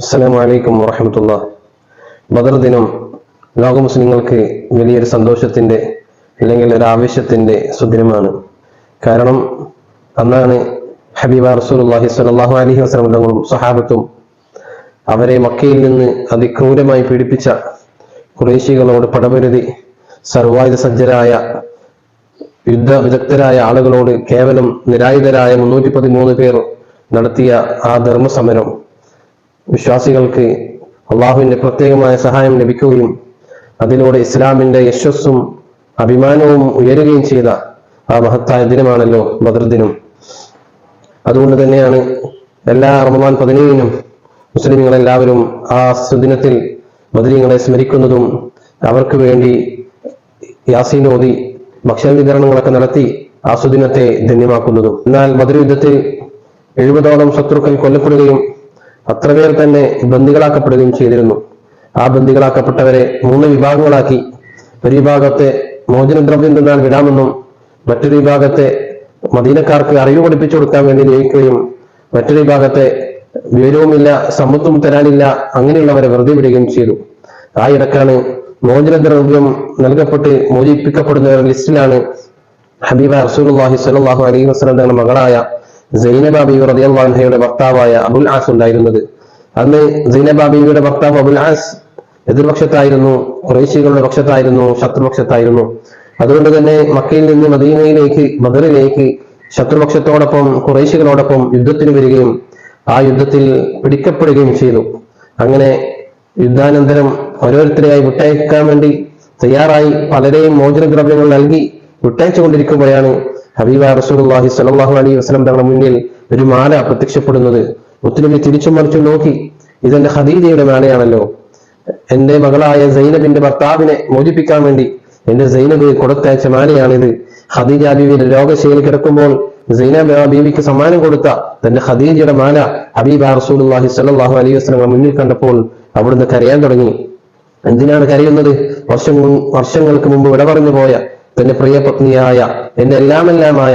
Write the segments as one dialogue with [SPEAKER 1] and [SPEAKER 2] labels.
[SPEAKER 1] അസ്സലാമു അലൈക്കും വറഹമത്തുള്ള. ബദർ ദിനം ലോക മുസ്ലിങ്ങൾക്ക് വലിയൊരു സന്തോഷത്തിന്റെ അല്ലെങ്കിൽ ഒരു ആവേശത്തിന്റെ സുദിനമാണ്. കാരണം അന്നാണ് ഹബീബ റസൂലുള്ളാഹി സ്വല്ലല്ലാഹു അലൈഹി വസല്ലം തങ്ങളും സഹാബത്തും അവരെ മക്കയിൽ നിന്ന് അതിക്രൂരമായി പീഡിപ്പിച്ച കുറേശികളോട് പടപരുതി സർവായുധ സജ്ജരായ യുദ്ധ വിദഗ്ധരായ ആളുകളോട് കേവലം നിരായുധരായ മുന്നൂറ്റി പതിമൂന്ന് പേർ നടത്തിയ ആ ധർമ്മസമരം വിശ്വാസികൾക്ക് അള്ളാഹുവിന്റെ പ്രത്യേകമായ സഹായം ലഭിക്കുകയും അതിലൂടെ ഇസ്ലാമിന്റെ യശസ്സും അഭിമാനവും ഉയരുകയും ചെയ്ത ആ മഹത്തായ ദിനമാണല്ലോ ബദർ ദിനം. അതുകൊണ്ട് തന്നെയാണ് എല്ലാ റമദാൻ പതിനേഴിനും മുസ്ലിങ്ങളെല്ലാവരും ആ സുദിനത്തിൽ ബദരീങ്ങളെ സ്മരിക്കുന്നതും അവർക്ക് വേണ്ടി യാസീൻ ഓതി ഭക്ഷണ വിതരണങ്ങളൊക്കെ നടത്തി ആ സുദിനത്തെ ധന്യമാക്കുന്നതും. എന്നാൽ ബദർ യുദ്ധത്തിൽ എഴുപതോളം ശത്രുക്കൾ കൊല്ലപ്പെടുകയും അത്ര പേർ തന്നെ ബന്ദികളാക്കപ്പെടുകയും ചെയ്തിരുന്നു. ആ ബന്ദികളാക്കപ്പെട്ടവരെ മൂന്ന് വിഭാഗങ്ങളാക്കി. ഒരു വിഭാഗത്തെ മോചനദ്രവ്യം തന്നാൽ വിടാമെന്നും മറ്റൊരു വിഭാഗത്തെ മദീനക്കാർക്ക് അറിവ് പഠിപ്പിച്ചു കൊടുക്കാൻ വേണ്ടി നിയോഗിക്കുകയും മറ്റൊരു വിഭാഗത്തെ വിവരവുമില്ല സമ്പത്തും തരാനില്ല അങ്ങനെയുള്ളവരെ വെറുതെ വിടുകയും ചെയ്തു. ആ ഇടക്കാണ് മോചനദ്രവ്യം നൽകപ്പെട്ട് മോചിപ്പിക്കപ്പെടുന്നവരുടെ ലിസ്റ്റിലാണ് ഹബീബ സ്വല്ലല്ലാഹു അലൈഹി വസല്ലം തങ്ങളുടെ മകളായ സൈനബ ബീവി റളിയല്ലാഹു അൻഹയുടെ ഭർത്താവായ അബുൽ ആസ് ഉണ്ടായിരുന്നത്. അന്ന് സൈനബ ബീവിയുടെ ഭർത്താവ് അബുൽ ആസ് എതിർപക്ഷത്തായിരുന്നു കുറേശികളുടെ പക്ഷത്തായിരുന്നു ശത്രുപക്ഷത്തായിരുന്നു. അതുകൊണ്ട് തന്നെ മക്കയിൽ നിന്ന് മദീനയിലേക്ക് മദറിലേക്ക് ശത്രുപക്ഷത്തോടൊപ്പം കുറേശികളോടൊപ്പം യുദ്ധത്തിന് വരികയും ആ യുദ്ധത്തിൽ പിടിക്കപ്പെടുകയും ചെയ്തു. അങ്ങനെ യുദ്ധാനന്തരം ഓരോരുത്തരെയായി വിട്ടയക്കാൻ വേണ്ടി തയ്യാറായി പലരെയും മോചനദ്രവ്യങ്ങൾ നൽകി വിട്ടയച്ചുകൊണ്ടിരിക്കുമ്പോഴാണ് ഹബീബ റസൂലുള്ളാഹി സലാഹു അലൈഹി വസ്ലം തങ്ങളുടെ മുന്നിൽ ഒരു മാല പ്രത്യക്ഷപ്പെടുന്നത്. മുത്തുനബി തിരിച്ചു മറിച്ചു നോക്കി. ഇതെന്റെ ഖദീജയുടെ മാലയാണല്ലോ. എന്റെ മകളായ സൈനബിന്റെ ഭർത്താവിനെ മോചിപ്പിക്കാൻ വേണ്ടി എന്റെ സൈനബ് കൊടുത്തയച്ച മാലയാണിത്. ഖദീജ ബീവിയുടെ രോഗശൈലി കിടക്കുമ്പോൾ സൈനബ ബീവിക്ക് സമ്മാനം കൊടുത്ത തന്റെ ഖദീജയുടെ മാല ഹബീബ റസൂലുള്ളാഹി സലാഹു അലൈഹി വസല്ലം മുന്നിൽ കണ്ടപ്പോൾ അവിടുന്ന് കരയാൻ തുടങ്ങി. എന്തിനാണ് കരയുന്നത്? വർഷം വർഷങ്ങൾക്ക് മുമ്പ് വിട പറഞ്ഞു പോയ തന്റെ പ്രിയ പത്നിയായ എന്റെ എല്ലാമെല്ലാമായ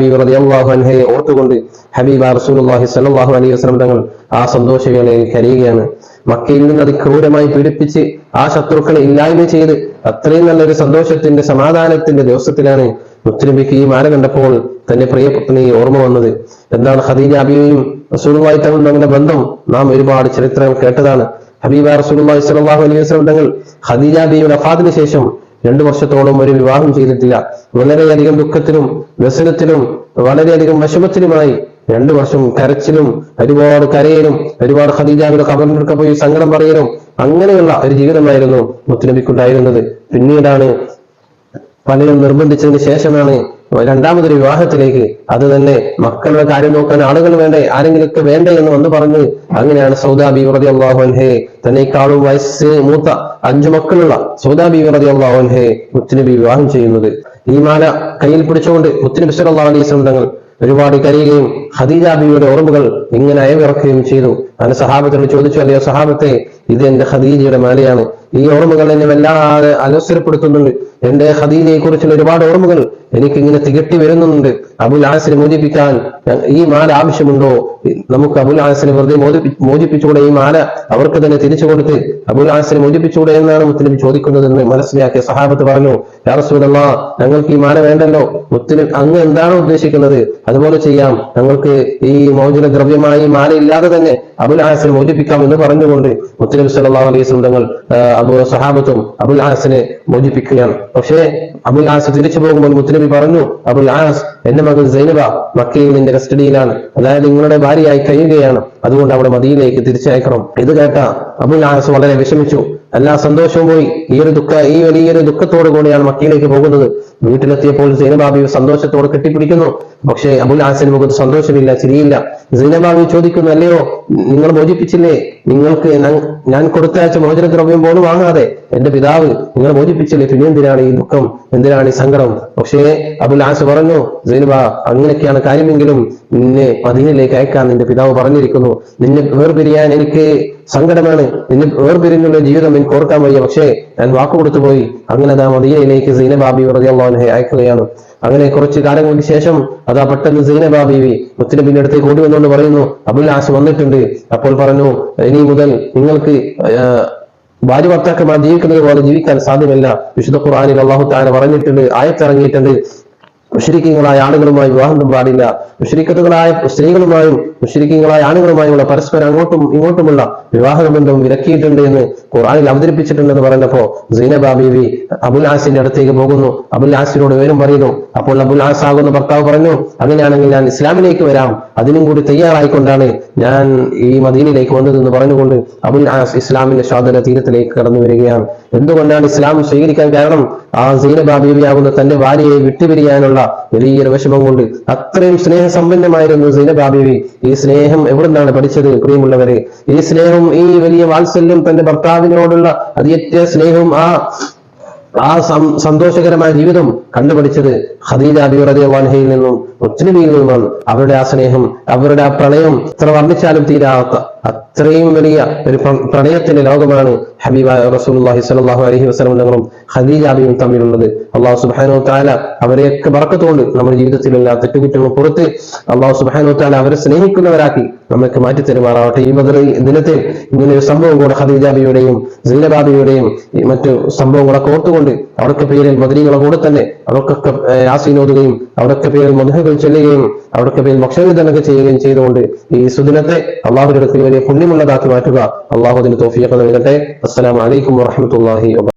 [SPEAKER 1] ബീവി റളിയല്ലാഹു അൻഹയെ ഓർത്തുകൊണ്ട് ഹബീബ റസൂലുള്ളാഹി സ്വല്ലല്ലാഹു അലൈഹി വസല്ലം തങ്ങൾ ആ സന്തോഷവേളയിൽ കരയുകയാണ്. മക്കയിൽ നിന്ന് അതിക്രൂരമായി പീഡിപ്പിച്ച് ആ ശത്രുക്കളെ ഇല്ലായ്മ ചെയ്ത് അത്രയും നല്ലൊരു സന്തോഷത്തിന്റെ സമാധാനത്തിന്റെ ദിവസത്തിലാണ് മുത്തലിബിക്ക് ഈ മാല കണ്ടപ്പോൾ തന്റെ പ്രിയ പത്നിയെ ഓർമ്മ വന്നത്. എന്താണ് ഖദീജ അബിയും റസൂലുള്ളാഹി തങ്ങൾ തങ്ങളുടെ ബന്ധം? നാം ഒരുപാട് ചരിത്രം കേട്ടതാണ്. ഹബീബ റസൂലുള്ളാഹി സ്വല്ലല്ലാഹു അലൈഹി വസല്ലം തങ്ങൾ ഖദീജ ബിയുടെ വഫാത്തിന് ശേഷം രണ്ടു വർഷത്തോളം ഒരു വിവാഹം ചെയ്തിട്ടില്ല. വളരെയധികം ദുഃഖത്തിലും വ്യസനത്തിലും വളരെയധികം വിഷമത്തിലുമായി രണ്ടു വർഷം കരച്ചിലും ഒരുപാട് കരയലും ഒരുപാട് ഖദീജാബിയുടെ കബറിനൊക്കെ പോയി സങ്കടം പറയലും അങ്ങനെയുള്ള ഒരു ജീവിതമായിരുന്നു മുത്തുനബിക്കുണ്ടായിരുന്നത്. പിന്നീടാണ് പലരും നിർബന്ധിച്ചതിന് ശേഷമാണ് രണ്ടാമതൊരു വിവാഹത്തിലേക്ക് അത് തന്നെ മക്കളുടെ കാര്യം നോക്കാൻ ആളുകൾ വേണ്ടേ? ആരെങ്കിലൊക്കെ വേണ്ടേ എന്ന് വന്ന് പറഞ്ഞ് അങ്ങനെയാണ് സൗദാബി വ്രതി റതി അള്ളാഹു അൻഹെ തന്നെക്കാളും വയസ്സ് മൂത്ത അഞ്ചു മക്കളുള്ള സൗദാബി വ്രതി റതി അള്ളാഹു അൻഹെ മുത്തുനബി വിവാഹം ചെയ്യുന്നത്. ഈ മാല കയ്യിൽ പിടിച്ചുകൊണ്ട് മുത്തുനബി അലൈഹി വസല്ലം തങ്ങൾ ഒരുപാട് കരയുകയും ഖദീജ ബിയുടെ ഓർമ്മകൾ ഇങ്ങനെ അയവിറക്കുകയും ചെയ്തു. അങ്ങനെ സഹാബത്തോട് ചോദിച്ചു അല്ലയോ സഹാബത്തെ ഇത് എന്റെ ഖദീജയുടെ മാലയാണ്. ഈ ഓർമ്മകൾ എന്നെ വല്ലാതെ അലോസരപ്പെടുത്തുന്നുണ്ട്. എന്റെ ഖദീജയെ കുറിച്ചുള്ള ഒരുപാട് ഓർമ്മകൾ എനിക്ക് ഇങ്ങനെ തികട്ടി വരുന്നുണ്ട്. അബുൽ ആസിനെ മോചിപ്പിക്കാൻ ഈ മാല ആവശ്യമുണ്ടോ? നമുക്ക് അബുൽ ആസിനെ വെറുതെ മോചിപ്പി മോചിപ്പിച്ചുകൂടെ ഈ മാല അവർക്ക് തന്നെ തിരിച്ചു കൊടുത്ത് അബുൽ ആസിനെ മോചിപ്പിച്ചുകൂടെ എന്നാണ് മുത്തനബി ചോദിക്കുന്നതെന്ന് മനസ്സിലാക്കിയ സഹാബത്ത് പറഞ്ഞു യാറസൂലല്ല ഞങ്ങൾക്ക് ഈ മാല വേണ്ടല്ലോ. മുത്തലിം അങ്ങ് എന്താണ് ഉദ്ദേശിക്കുന്നത്? അതുപോലെ ചെയ്യാം. ഞങ്ങൾക്ക് ഈ മോചന ദ്രവ്യമായി മാല ഇല്ലാതെ തന്നെ അബുൽ ആസിനെ മോചിപ്പിക്കാം എന്ന് പറഞ്ഞുകൊണ്ട് മുത്തലിം സല്ലാ അലൈഹി സ്വന്തങ്ങൾ തങ്ങൾ അബു സഹാബത്തും അബുൽ ആസിനെ മോചിപ്പിക്കുകയാണ്. പക്ഷേ അബുൽ ആസ് തിരിച്ചു പോകുമ്പോൾ മുത്തനബി പറഞ്ഞു അബുൽ ആസ് എന്റെ മകൾ സൈനബ മക്കയിൽ നിന്റെ കസ്റ്റഡിയിലാണ്. അതായത് നിങ്ങളുടെ ഭാര്യയായി കഴിയുകയാണ്. അതുകൊണ്ട് അവിടെ മദിയിലേക്ക് തിരിച്ചയക്കണം. ഇത് കേട്ട അബുൽ ആസ് വളരെ വിഷമിച്ചു. എല്ലാ സന്തോഷവും പോയി. ഈ ഒരു ദുഃഖ ഈ വലിയൊരു ദുഃഖത്തോടു കൂടിയാണ് മക്കയിലേക്ക് പോകുന്നത്. വീട്ടിലെത്തിയപ്പോൾ സൈനബാബി സന്തോഷത്തോടെ കെട്ടിപ്പിടിക്കുന്നു. പക്ഷേ അബുൽ ഹാസൻ മുഖത്ത് സന്തോഷമില്ല ചിരിയില്ല. സൈനബാബി ചോദിക്കുന്നു അല്ലയോ നിങ്ങൾ മോചിപ്പിച്ചില്ലേ? നിങ്ങൾക്ക് ഞാൻ- കൊടുത്തയച്ച മോചനദ്രവ്യം പോലും വാങ്ങാതെ എന്റെ പിതാവ് നിങ്ങൾ മോചിപ്പിച്ചില്ലേ? പിന്നെ എന്തിനാണ് ഈ ദുഃഖം? എന്തിനാണ് ഈ സങ്കടം? പക്ഷേ അബുൽ ആസ് പറഞ്ഞു സൈനബ അങ്ങനെയൊക്കെയാണ് കാര്യമെങ്കിലും നിന്നെ മദീനയിലേക്ക് അയക്കാൻ നിന്റെ പിതാവ് പറഞ്ഞിരിക്കുന്നു. നിന്നെ വേർപിരിയാൻ എനിക്ക് സങ്കടമാണ്. നിന്നെ വേർപിരിഞ്ഞുള്ള ജീവിതം എനിക്ക് ഓർക്കാൻ വയ്യ. പക്ഷേ ഞാൻ വാക്കുകൊടുത്തു പോയി. അങ്ങനെ അതാ മദീനയിലേക്ക് സൈനബാബി റളിയല്ലാഹുവിനെ അയക്കുകയാണ് അങ്ങനെ കുറച്ച് കാലങ്ങൾക്ക് ശേഷം അതാ പെട്ടെന്ന് സൈനബാബി മുത്തുനബിന്റെ അടുത്തേക്ക് ഓടി വന്നുകൊണ്ട് പറയുന്നു അബുൽ ആസ് വന്നിട്ടുണ്ട്. അപ്പോൾ പറഞ്ഞു ഇനി മുതൽ നിങ്ങൾക്ക് ഭാര്യ ഭർത്താക്കന്മാർ ജീവിക്കുന്നത് പോലെ ജീവിക്കാൻ സാധ്യമല്ല. വിശുദ്ധ ഖുർആാനിൽ അള്ളാഹു താര പറഞ്ഞിട്ടുണ്ട് ആയത്തിറങ്ങിയിട്ടുണ്ട്. മുഷരിക്കങ്ങളായ ആളുകളുമായി വിവാഹം പാടില്ല മുഷരിക്കത്തുകളായ സ്ത്രീകളുമായും മുഷരിക്കങ്ങളായ ആളുകളുമായുള്ള പരസ്പരം അങ്ങോട്ടും ഇങ്ങോട്ടുമുള്ള വിവാഹബന്ധം വിലക്കിയിട്ടുണ്ട് എന്ന് ഖുറാനിൽ അവതരിപ്പിച്ചിട്ടുണ്ടെന്ന് പറഞ്ഞപ്പോ സൈനബ ബീവി അബുൽ ആസിന്റെ അടുത്തേക്ക് പോകുന്നു. അബുൽ ആസിനോട് വിവരം പറയുന്നു. അപ്പോൾ അബുൽ ആസ് ആകുന്ന. ഭർത്താവ് പറഞ്ഞു അങ്ങനെയാണെങ്കിൽ ഞാൻ ഇസ്ലാമിലേക്ക് വരാം. അതിനും കൂടി തയ്യാറായിക്കൊണ്ടാണ് ഞാൻ ഈ മദീനിലേക്ക് വന്നതെന്ന് പറഞ്ഞുകൊണ്ട് അബുൽ ആസ് ഇസ്ലാമിന്റെ സ്വാതന്ത്ര്യ തീരത്തിലേക്ക് കടന്നു വരികയാണ്. എന്തുകൊണ്ടാണ് ഇസ്ലാം സ്വീകരിക്കാൻ കാരണം? ആ സൈനബ ബീവിയാകുന്ന തന്റെ ഭാര്യയെ വിട്ടുപിരിയാനുള്ള വലിയൊരു വിഷമം കൊണ്ട് അത്രയും സ്നേഹസമ്പന്നമായിരുന്നു സൈനബ ബീവി ഈ സ്നേഹം എവിടുന്നാണ് പഠിച്ചത് പ്രിയമുള്ളവരെ? ഈ സ്നേഹം ഈ വലിയ വാത്സല്യം തന്റെ ഭർത്താവിനോടുള്ള അതിയറ്റ സ്നേഹവും ആ ആ സന്തോഷകരമായ ജീവിതം കണ്ടുപിടിച്ചത് ഖദീജ അബിറദിവാൻഹയിൽ നിന്നും മുസ്ലിമിയിൽ നിന്നുമാണ്. അവരുടെ ആ സ്നേഹം അവരുടെ ആ പ്രണയം എത്ര വർണിച്ചാലും തീരാത്ത അത്രയും വലിയ ഒരു പ്രണയത്തിന്റെ ലോകമാണ് ഹബീബ റസൂലി സ്വല്ലല്ലാഹു അലഹി വസല്ലം തങ്ങളും ഖദീജബിയയും തമ്മിലുള്ളത്. അള്ളാഹു സുബാനോ താല അവരെയൊക്കെ ബർക്കത്തുകൊണ്ട് നമ്മുടെ ജീവിതത്തിലുള്ള തെറ്റുകുറ്റങ്ങൾ പുറത്ത് അള്ളാഹു സുബാനോ താല അവരെ സ്നേഹിക്കുന്നവരാക്കി നമുക്ക് മാറ്റി തരുമാറാവട്ടെ. ഈ ബദർ ദിനത്തിൽ ഇങ്ങനെ ഒരു സംഭവം കൂടെ ഹദീജാബിയുടെയും സീനബാബിയുടെയും ഈ മറ്റു സംഭവങ്ങളൊക്കെ ഓർത്തുകൊണ്ട് അവർക്ക് പേരിൽ മദരീകളെ കൂടെ തന്നെ. അവർക്കൊക്കെ ഓതുകയും അവരൊക്കെ പേരിൽ മധുഹകൾ ചെല്ലുകയും അവരൊക്കെ പേരിൽ ഭക്ഷണവിതരണമൊക്കെ ചെയ്യുകയും ചെയ്തുകൊണ്ട് ഈ സുദിനത്തെ അള്ളാഹുവിന്റെ വലിയ പുണ്യമുള്ളതാക്കി മാറ്റുക. അള്ളാഹു അതിന് തോഫിയൊക്കെ നൽകട്ടെ. അസ്സലാമു അലൈക്കും വറഹ്മത്തുള്ളാഹി വബറകാതുഹു